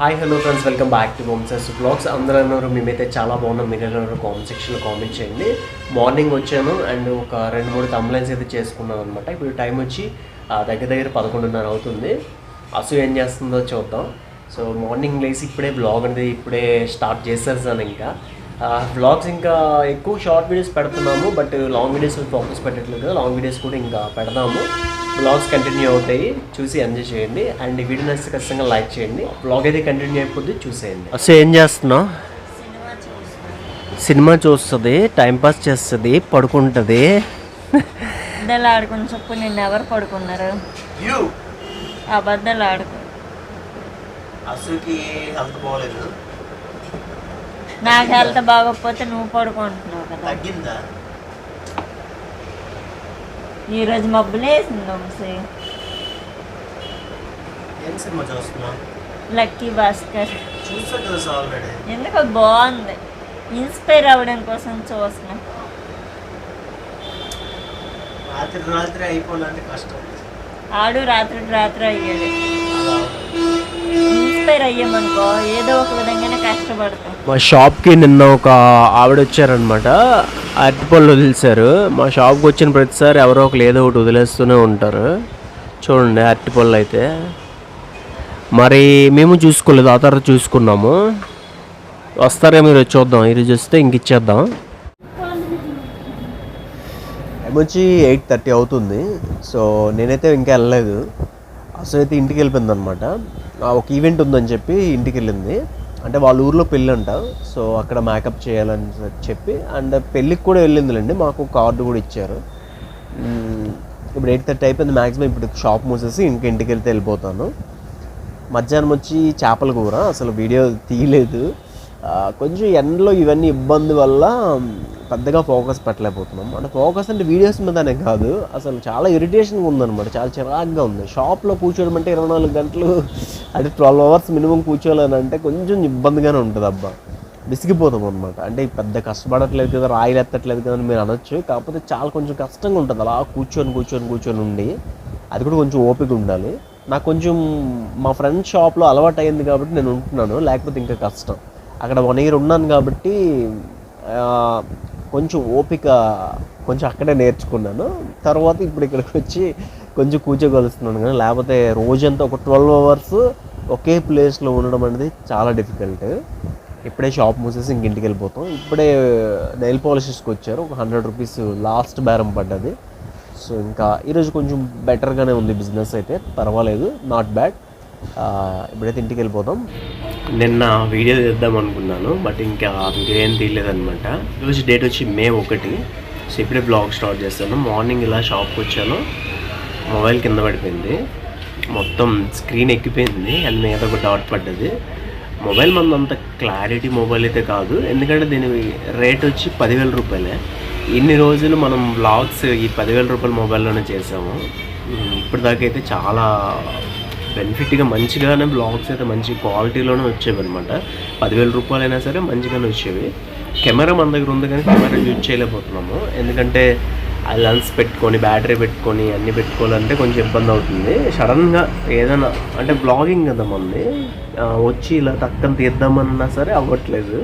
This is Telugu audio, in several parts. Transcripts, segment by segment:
Hi hello friends welcome back to హోమ్సెస్ blogs అందరూ అన్నారు మేమైతే చాలా బాగున్నాం. మీరు అన్నారు కామెంట్ సెక్షన్లో కామెంట్ చేయండి. మార్నింగ్ వచ్చాను అండ్ ఒక రెండు మూడు కంప్లైంట్స్ అయితే చేసుకున్నాను అనమాట ఇప్పుడు టైం వచ్చి ఆ, దగ్గర దగ్గర పదకొండున్నర అవుతుంది. అసూ ఏం చేస్తుందో చూద్దాం. సో మార్నింగ్ లేసి ఇప్పుడే బ్లాగ్ అనేది ఇప్పుడే స్టార్ట్ చేసేసాను ఇంకా. బ్లాగ్స్ ఇంకా ఎక్కువ షార్ట్ వీడియోస్ పెడుతున్నాము బట్ లాంగ్ వీడియోస్ ఫోకస్ పెట్టట్లేదు. కదా లాంగ్ వీడియోస్ కూడా ఇంకా పెడదాము. బ్లాగ్స్ కంటిన్యూ అవుతాయి. చూసి ఎంజాయ్ చేయండి. అండ్ ఈ వీడియో నచ్చితే ఖచ్చితంగా లైక్ చేయండి. బ్లాగ్ అయితే కంటిన్యూ అయిపోద్ది. చూసేయండి. అసలు ఏం చేస్తున్నావు? సినిమా చూస్తుంది. టైంపాస్ చేస్తుంది. పడుకుంటుంది. అబద్ధాలు ఆడుకుని చెప్పు నిన్ను ఎవరు పడుకున్నారు? అబద్ధాలు ఆడుకో. అసలుకి హెల్త్ బాగోలేదు. నాకు హెల్త్ బాగోకపోతే నువ్వు పడుకుంటున్నావు కదా. తగ్గిందా? ఈరోజు మబ్బులే వేసింది వంశీ ఏం సినిమా చూస్తున్నావు? లక్కీ భాస్కర్. చూసా కదా ఆల్రెడీ. ఎందుకు బాగుంది. ఇన్స్పైర్ అవ్వడం కోసం చూస్తున్నా. రాత్రి రాత్రి అయిపోవాలంటే కష్టం. ఆడు రాత్రి రాత్రి అయ్యాడు. ఇన్స్పైర్ అయ్యామనుకో ఏదో ఒక విధంగానే కష్టపడతాం. మా షాప్కి నిన్న ఒక ఆవిడ వచ్చారనమాట అరటిపళ్ళు వదిలేశారు. మా షాప్కి వచ్చిన ప్రతిసారి ఎవరో ఒకరు ఏదో ఒకటి వదిలేస్తూనే ఉంటారు. చూడండి అరటిపళ్ళు అయితే. మరి మేము చూసుకోలేదు ఆ తర్వాత చూసుకున్నాము. వస్తారే మీరు చూద్దాం ఈరోజు వస్తే ఇంక ఇచ్చేద్దాం. టైం వచ్చి ఎయిట్ థర్టీ అవుతుంది. సో నేనైతే ఇంకా వెళ్ళలేదు. అసలు అయితే ఇంటికి వెళ్ళిపోయింది అనమాట ఒక ఈవెంట్ ఉందని చెప్పి ఇంటికి వెళ్ళింది. అంటే వాళ్ళ ఊర్లో పెళ్ళి అంట. సో అక్కడ మేకప్ చేయాలని చెప్పి అండ్ పెళ్ళికి కూడా వెళ్ళిందిలేండి. మాకు కార్డు కూడా ఇచ్చారు. ఇప్పుడు ఎయిట్ థర్టీ అయిపోయింది మ్యాక్సిమం ఇప్పుడు షాప్ మూసేసి ఇంక ఇంటికి వెళ్తే వెళ్ళిపోతాను. మధ్యాహ్నం వచ్చి చేపల కూర. అసలు వీడియో తీయలేదు. కొంచెం ఎండలో ఇవన్నీ ఇబ్బంది వల్ల పెద్దగా ఫోకస్ పెట్టలేకపోతున్నాం. అంటే ఫోకస్ అంటే వీడియోస్ మీదనే కాదు అసలు చాలా ఇరిటేషన్గా ఉందన్నమాట. చాలా చిరాగ్గా ఉంది. షాప్లో కూర్చోవడం అంటే ఇరవై నాలుగు గంటలు అంటే ట్వెల్వ్ అవర్స్ మినిమం కూర్చోవాలని అంటే కొంచెం ఇబ్బందిగానే ఉంటుంది అబ్బా. విసిగిపోతాం అనమాట అంటే పెద్ద కష్టపడట్లేదు కదా రాయిలు ఎత్తట్లేదు కదా అని మీరు అనొచ్చు. కాకపోతే చాలా కొంచెం కష్టంగా ఉంటుంది. అలా కూర్చొని కూర్చొని కూర్చొని ఉండి అది కూడా కొంచెం ఓపిక ఉండాలి. నాకు కొంచెం మా ఫ్రెండ్ షాప్లో అలవాటు అయింది కాబట్టి నేను ఉంటున్నాను. లేకపోతే ఇంకా కష్టం. అక్కడ వన్ ఇయర్ ఉన్నాను కాబట్టి కొంచెం ఓపిక కొంచెం అక్కడే నేర్చుకున్నాను. తర్వాత ఇప్పుడు ఇక్కడికి వచ్చి కొంచెం కూర్చోగలుస్తున్నాను కానీ లేకపోతే రోజంతా ఒక ట్వెల్వ్ అవర్స్ ఒకే ప్లేస్లో ఉండడం అనేది చాలా డిఫికల్ట్. ఇప్పుడే షాప్ మూసేసి ఇంక ఇంటికి వెళ్ళిపోతాం. ఇప్పుడే నెయిల్ పాలిషెస్కి వచ్చారు. ఒక హండ్రెడ్ రూపీస్ లాస్ట్ బేరం పడ్డది. సో ఇంకా ఈరోజు కొంచెం బెటర్గానే ఉంది బిజినెస్ అయితే. పర్వాలేదు. Not bad. ఇప్పుడైతే ఇంటికి వెళ్ళిపోతాం. నిన్న వీడియో తీద్దాం అనుకున్నాను బట్ ఇంకా ఇంకేం తీయలేదనమాట ఈరోజు డేట్ వచ్చి మే ఒకటి. సో ఇప్పుడే బ్లాగ్ స్టార్ట్ చేస్తాను. మార్నింగ్ ఇలా షాప్కి వచ్చాను. మొబైల్ కింద పడిపోయింది. మొత్తం స్క్రీన్ ఎక్కిపోయింది. అండ్ మీద ఒక డాట్ పడ్డది. మొబైల్ మన అంత క్లారిటీ మొబైల్ అయితే కాదు. ఎందుకంటే దీని రేట్ వచ్చి పదివేల రూపాయలే. ఇన్ని రోజులు మనం బ్లాగ్స్ ఈ పదివేల రూపాయల మొబైల్లోనే చేసాము. ఇప్పటిదాకైతే అయితే చాలా బెనిఫిట్గా మంచిగానే బ్లాగ్స్ అయితే మంచి క్వాలిటీలోనే వచ్చేవి అనమాట పదివేల రూపాయలైనా సరే మంచిగానే వచ్చేవి. కెమెరా మన దగ్గర ఉంది కానీ కెమెరా యూజ్ చేయలేకపోతున్నాము. ఎందుకంటే ఆ లెన్స్ పెట్టుకొని బ్యాటరీ పెట్టుకొని అన్నీ పెట్టుకోవాలంటే కొంచెం ఇబ్బంది అవుతుంది. సడన్గా ఏదైనా అంటే బ్లాగింగ్ కదా మంది వచ్చి ఇలా తక్కువ తీద్దామన్నా సరే అవ్వట్లేదు.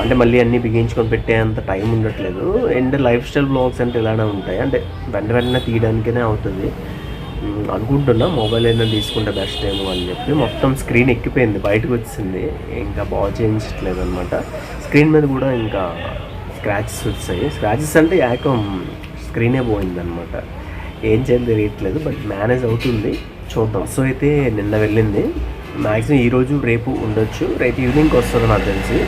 అంటే మళ్ళీ అన్నీ బిగించుకొని పెట్టేంత టైం ఉండట్లేదు. అండ్ లైఫ్ స్టైల్ బ్లాగ్స్ అంటే ఇలానే ఉంటాయి. అంటే వెంట వెంటనే తీయడానికనే అవుతుంది. అనుకుంటున్నా మొబైల్ అయినా తీసుకుంటే బెస్ట్ ఏమో అని చెప్పి. మొత్తం స్క్రీన్ ఎక్కిపోయింది బయటకు వచ్చింది. ఇంకా బాగా చేయించట్లేదు అనమాట స్క్రీన్ మీద కూడా ఇంకా స్క్రాచెస్ వచ్చాయి. స్క్రాచెస్ అంటే ఏకం స్క్రీనే పోయింది అనమాట ఏం చేయాలి తెలియట్లేదు బట్ మేనేజ్ అవుతుంది. చూద్దాం. సో అయితే నిన్న వెళ్ళింది. మ్యాక్సిమం ఈరోజు రేపు ఉండొచ్చు. రేపు ఈవినింగ్కి వస్తుంది నాకు తెలిసి.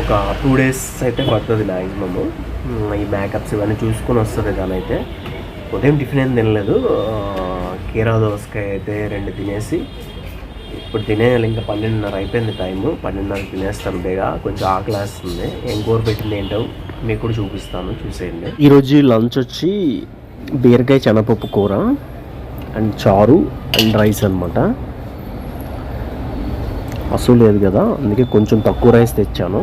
ఒక టూ డేస్ అయితే పడుతుంది మ్యాక్సిమము ఈ మేకప్స్ ఇవన్నీ చూసుకొని వస్తుంది దానైతే అయితే ఉదయం టిఫిన్ ఏం తినలేదు. కీరా దోసకాయ అయితే రెండు తినేసి ఇప్పుడు తినేయాలి. ఇంకా పన్నెండున్నర అయిపోయింది టైము. పన్నెండున్నర తినేస్తాను బేగా. కొంచెం ఆకలి వేస్తుంది. ఏం కూర పెట్టింది ఏంటో మీకు కూడా చూపిస్తాను. చూసేయండి. ఈరోజు లంచ్ వచ్చి బీరకాయ శనగపప్పు కూర అండ్ చారు అండ్ రైస్ అనమాట అసలు లేదు కదా. అందుకే కొంచెం తక్కువ రైస్ తెచ్చాను.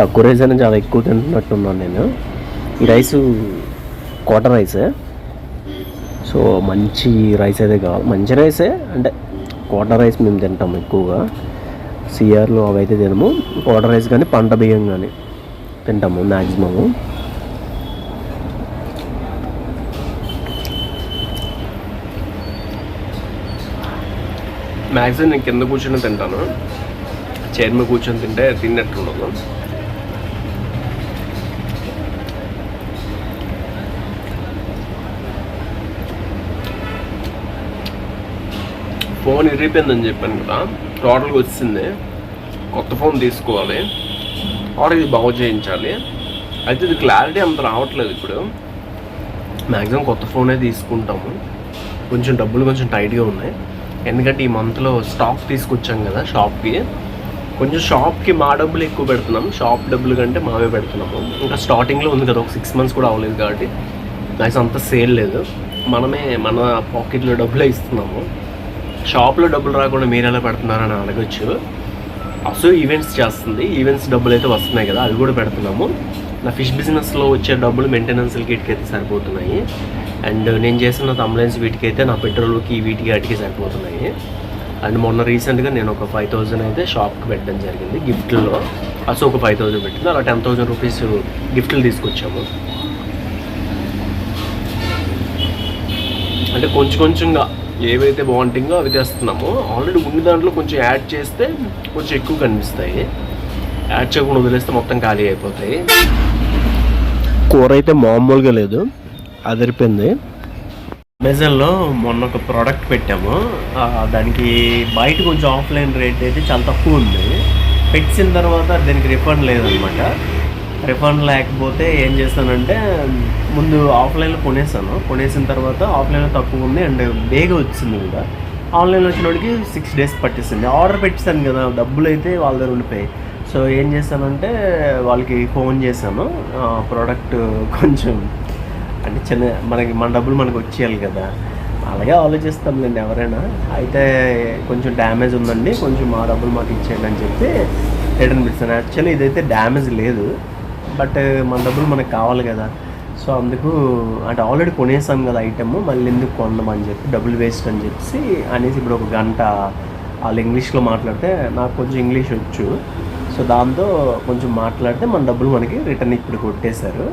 తక్కువ రైస్ అనేది చాలా ఎక్కువ తింటున్నట్టున్నాను నేను. ఈ రైసు కోట రైసే సో మంచి రైస్ అయితే కావాలి. మంచి రైసే అంటే కోట రైస్ మేము తింటాము ఎక్కువగా. సిఆర్లో అవి అయితే తినము. కోట రైస్ కానీ పంట బియ్యం కానీ తింటాము మ్యాక్సిమము మ్యాక్సిమం నేను కింద కూర్చొని తింటాను. చైర్ మీద కూర్చొని తింటే తిన్నట్టు ఉండదు. ఫోన్ ఇరిగిపోయిందని చెప్పాను కదా. టోటల్గా వచ్చింది. కొత్త ఫోన్ తీసుకోవాలి. ఆర్డర్ ఇది బాగు చేయించాలి. అయితే ఇది క్లారిటీ అంత రావట్లేదు ఇప్పుడు. మ్యాక్సిమం కొత్త ఫోనే తీసుకుంటాము. కొంచెం డబ్బులు కొంచెం టైట్గా ఉన్నాయి. ఎందుకంటే ఈ మంత్లో స్టాక్ తీసుకొచ్చాం కదా షాప్కి కొంచెం షాప్కి మా డబ్బులు ఎక్కువ పెడుతున్నాం. షాప్ డబ్బులు కంటే మావే పెడుతున్నాము. ఇంకా స్టార్టింగ్లో ఉంది కదా. ఒక సిక్స్ మంత్స్ కూడా అవ్వలేదు కాబట్టి. నాకు అంత సేల్ లేదు. మనమే మన పాకెట్లో డబ్బులే ఇస్తున్నాము. షాప్లో డబ్బులు రాకుండా మీరు ఎలా పెడుతున్నారని అడగచ్చు. అసలు ఈవెంట్స్ చేస్తుంది. ఈవెంట్స్ డబ్బులు అయితే వస్తున్నాయి కదా అవి కూడా పెడుతున్నాము. నా ఫిష్ బిజినెస్లో వచ్చే డబ్బులు మెయింటెనెన్స్ కిట్కి అయితే సరిపోతున్నాయి. అండ్ నేను చేసిన తమ్లైన్స్ వీటికైతే నా పెట్రోల్కి వీటికి వాటికి సరిపోతున్నాయి. అండ్ మొన్న రీసెంట్గా నేను ఒక ఫైవ్ థౌజండ్ అయితే షాప్కి పెట్టడం జరిగింది గిఫ్ట్లో. అసలు ఒక ఫైవ్ థౌజండ్ పెట్టింది. అలా టెన్ థౌజండ్ రూపీస్ గిఫ్ట్లు తీసుకొచ్చాము. అంటే కొంచెం కొంచెంగా ఏవైతే బాగుంటుందో అవి తెస్తున్నామో ఆల్రెడీ ఉన్న దాంట్లో కొంచెం యాడ్ చేస్తే కొంచెం ఎక్కువ కనిపిస్తాయి. యాడ్ చేయకుండా వదిలేస్తే మొత్తం ఖాళీ అయిపోతాయి. కూర అయితే మామూలుగా లేదు అదిరిపోయింది. అమెజాన్లో మొన్న ఒక ప్రోడక్ట్ పెట్టాము. ఆ, దానికి బయట కొంచెం ఆఫ్లైన్ రేట్ అయితే చాలా తక్కువ ఉంది. పెట్టిన తర్వాత దీనికి రిఫండ్ లేదనమాట. రిఫండ్ లేకపోతే ఏం చేస్తానంటే ముందు ఆఫ్లైన్లో కొనేసాను. కొనేసిన తర్వాత ఆఫ్లైన్లో తక్కువ ఉంది అండ్ బేగా వచ్చింది కూడా. ఆన్లైన్లో వచ్చినోడికి సిక్స్ డేస్ పట్టేసింది. ఆర్డర్ పెట్టేశాను కదా డబ్బులు అయితే వాళ్ళ దగ్గర ఉండిపోయాయి. సో ఏం చేశానంటే వాళ్ళకి ఫోన్ చేశాను. ప్రోడక్ట్ కొంచెం అంటే చిన్న మనకి మన డబ్బులు మనకు వచ్చేయాలి కదా. అలాగే ఆలోచిస్తాంలేండి ఎవరైనా. అయితే కొంచెం డ్యామేజ్ ఉందండి. కొంచెం మా డబ్బులు మాకు ఇచ్చేయండి అని చెప్పి రిటర్న్ పెట్టాను. యాక్చువల్లీ ఇదైతే డ్యామేజ్ లేదు. బట్ మన డబ్బులు మనకు కావాలి కదా. సో అందుకు అంటే ఆల్రెడీ కొనేసాం కదా ఐటమ్ మళ్ళీ ఎందుకు కొందామని అని చెప్పి డబ్బులు వేస్ట్ అని చెప్పి అనేసి ఇప్పుడు ఒక గంట వాళ్ళు ఇంగ్లీష్లో మాట్లాడితే నాకు కొంచెం ఇంగ్లీష్ వచ్చు. సో దాంతో కొంచెం మాట్లాడితే మన డబ్బులు మనకి రిటర్న్ ఇప్పుడు కొట్టేశారు.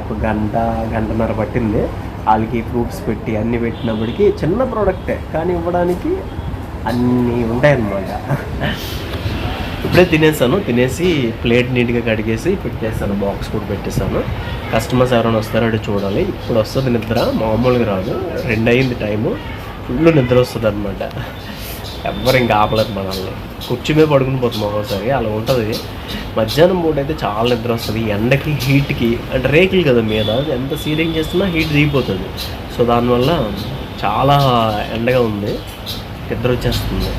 ఒక గంట గంటన్నర పట్టింది. వాళ్ళకి ప్రూఫ్స్ పెట్టి అన్నీ పెట్టినప్పటికీ చిన్న ప్రోడక్టే కానీ ఇవ్వడానికి అన్నీ ఉంటాయన్నమాట. ఇప్పుడే తినేసాను. తినేసి ప్లేట్ నీట్గా కడిగేసి పెట్టేసాను. బాక్స్ కూడా పెట్టేసాను. కస్టమర్స్ ఎవరైనా వస్తారో అంటే చూడాలి. ఇప్పుడు వస్తుంది నిద్ర. మామూలుగా రాదు. రెండు అయింది టైము. ఫుల్ నిద్ర వస్తుంది అనమాట ఎవ్వరు ఇంకా ఆపలేదు మనల్ని. కుర్చీ మీద పడుకుని పోతాం ఒకసారి. అలా ఉంటుంది. మధ్యాహ్నం పూట అయితే చాలా నిద్ర వస్తుంది. ఎండకి హీట్కి అంటే రేకులు కదా మీద. ఎంత సీలింగ్ చేస్తున్నా హీట్ దిగిపోతుంది. సో దానివల్ల చాలా ఎండగా ఉంది. నిద్ర వచ్చేస్తుంది.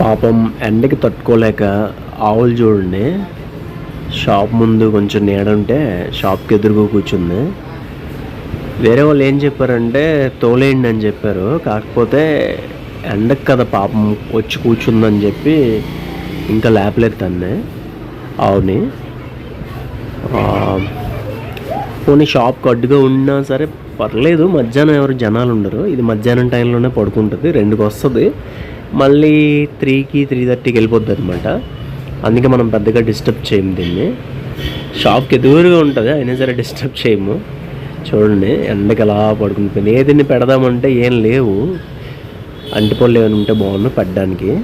పాపం ఎండకి తట్టుకోలేక ఆవులు చూడండి. షాప్ ముందు కొంచెం నీడ ఉంటే షాప్కి ఎదురుగా కూర్చుంది. వేరే వాళ్ళు ఏం చెప్పారంటే తోలేయండి అని చెప్పారు. కాకపోతే ఎండకు కదా పాపం వచ్చి కూర్చుందని చెప్పి ఇంకా లేపలేదు తన్నే. ఆవుని పోనీ షాప్కి అడ్డుగా ఉన్నా సరే పర్లేదు. మధ్యాహ్నం ఎవరు జనాలు ఉండరు. ఇది మధ్యాహ్నం టైంలోనే పడుకుంటుంది. రెండుకి వస్తుంది. మళ్ళీ త్రీకి త్రీ థర్టీకి వెళ్ళిపోద్ది అనమాట అందుకే మనం పెద్దగా డిస్టర్బ్ చేయము దీన్ని. షాప్కి ఎదురుగా ఉంటుంది అయినా సరే డిస్టర్బ్ చేయము. చూడండి ఎండకి అలా పడుకుంటుంది. దీన్ని పెడదామంటే ఏం లేవు. అంటిపళ్ళు ఏమైనా ఉంటే బాగుండు పెట్టడానికి.